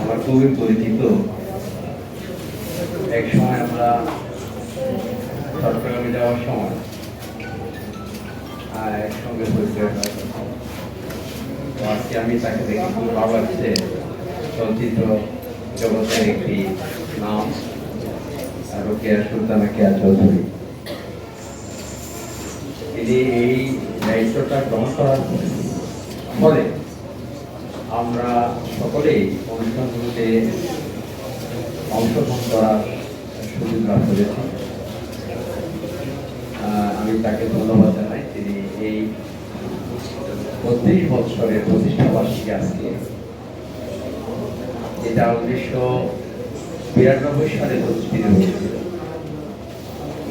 আমার খুবই পরিচিত এক সময় আমরা চট্টগ্রামে যাওয়ার সময় আর একসঙ্গে পরিচয় আজকে আমি তাকে দেখে খুব ভালো লাগছে। চলচ্চিত্র জগতের একটি নাম আর রোকেয়া সুলতানা কেয়া চৌধুরী। তিনি এই দায়িত্বটা গ্রহণ করার ফলে আমরা সকলেই অনুষ্ঠানগুলোতে অংশগ্রহণ করার সুযোগ লাভ করেছি। আমি তাকে ধন্যবাদ জানাই। তিনি এই বত্রিশ বৎসরের প্রতিষ্ঠা বার্ষিকী আজকে, যেটা উনিশশো বিরানব্বই সালে প্রতিষ্ঠিত হয়েছিল।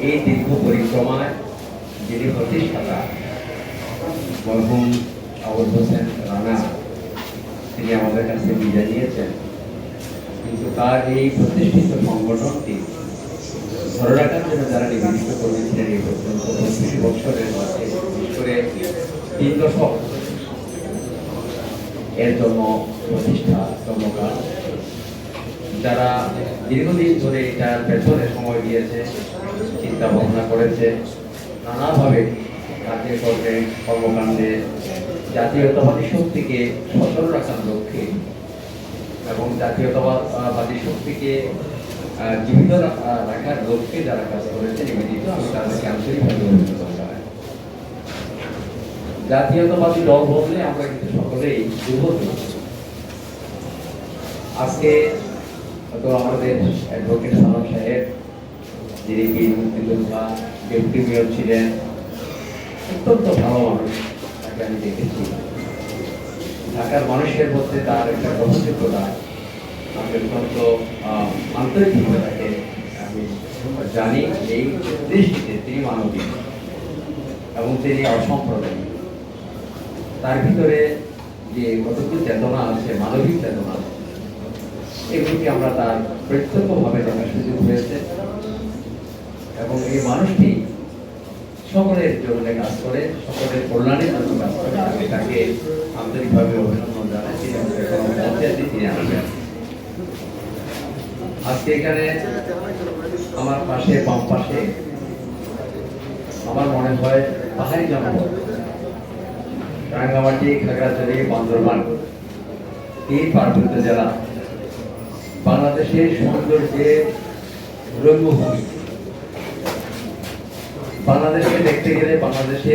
এই দীর্ঘ পরিক্রমায় যিনি প্রতিষ্ঠাতা মরহুম আবুল হোসেন রানা তিনি আমাদের কাছে বিদায় নিয়েছেন। কিন্তু তার এই প্রতিষ্ঠিত সংগঠনটি ধরে রাখার জন্য যারা নিবেদিত করেছিলেন এই পর্যন্ত পঁচিশ বছরের মধ্যে, বিশেষ করে তিন দশক এর জন্য প্রতিষ্ঠা জন্মকাল যারা দীর্ঘদিন ধরে এটার পেছনে সময় দিয়েছে চিন্তা ভাবনা করেছে, নানাভাবে কাজে কর্মে কর্মকাণ্ডে জাতীয়তাবাদী শক্তিকে সচল রাখার লক্ষ্যে এবং জাতীয়তাবাদী শক্তিকে জীবিত রাখার লক্ষ্যে যারা কাজ করেছে নিবেদিত আমি তাদেরকে আন্তরিকভাবে অভিনন্দন জাতীয়তাবাদী দল বললে আমরা কিন্তু সকলেই দুর্বল আজকে তো আমাদের অ্যাডভোকেট সালাম সাহেব, যিনি বীর মুক্তিযোদ্ধা, ডেপুটি মেয়র ছিলেন, অত্যন্ত ভালো মানুষ। তাকে আমি দেখেছি ঢাকার মানুষের মধ্যে তার একটা গ্রহণযোগ্যতা আমি অত্যন্ত আন্তরিকভাবে তাকে আমি জানি এই দৃষ্টিতে তিনি মানবিক এবং তিনি অসাম্প্রদায়িক। তার ভিতরে যে কতগুলো চেতনা আছে, মানবিক চেতনা এগুলোকে আমরা তার প্রত্যক্ষভাবে দেখার সুযোগ হয়েছে। এবং এই মানুষটি সকলের জন্য কাজ করে, সকলের কল্যাণের জন্য কাজ করে, আমি তাকে আন্তরিকভাবে অভিনন্দন জানাই, তিনি আসবেন আজকে এখানে আমার পাশে, বাম পাশে, আমার মনে হয় পাহাড়ি জনপদ রাঙ্গামাটি, খাগড়াছড়ি, বান্দরবান, এই পার্বত্য জেলা, বাংলাদেশের সৌন্দর্যের রঙ্গভূমি। বাংলাদেশকে দেখতে গেলে, বাংলাদেশে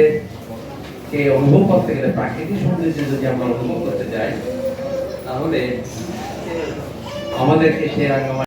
কে অনুভব করতে গেলে, প্রাকৃতিক সৌন্দর্য যদি আমরা অনুভব করতে যাই, তাহলে আমাদেরকে সে রাঙ্গামাটি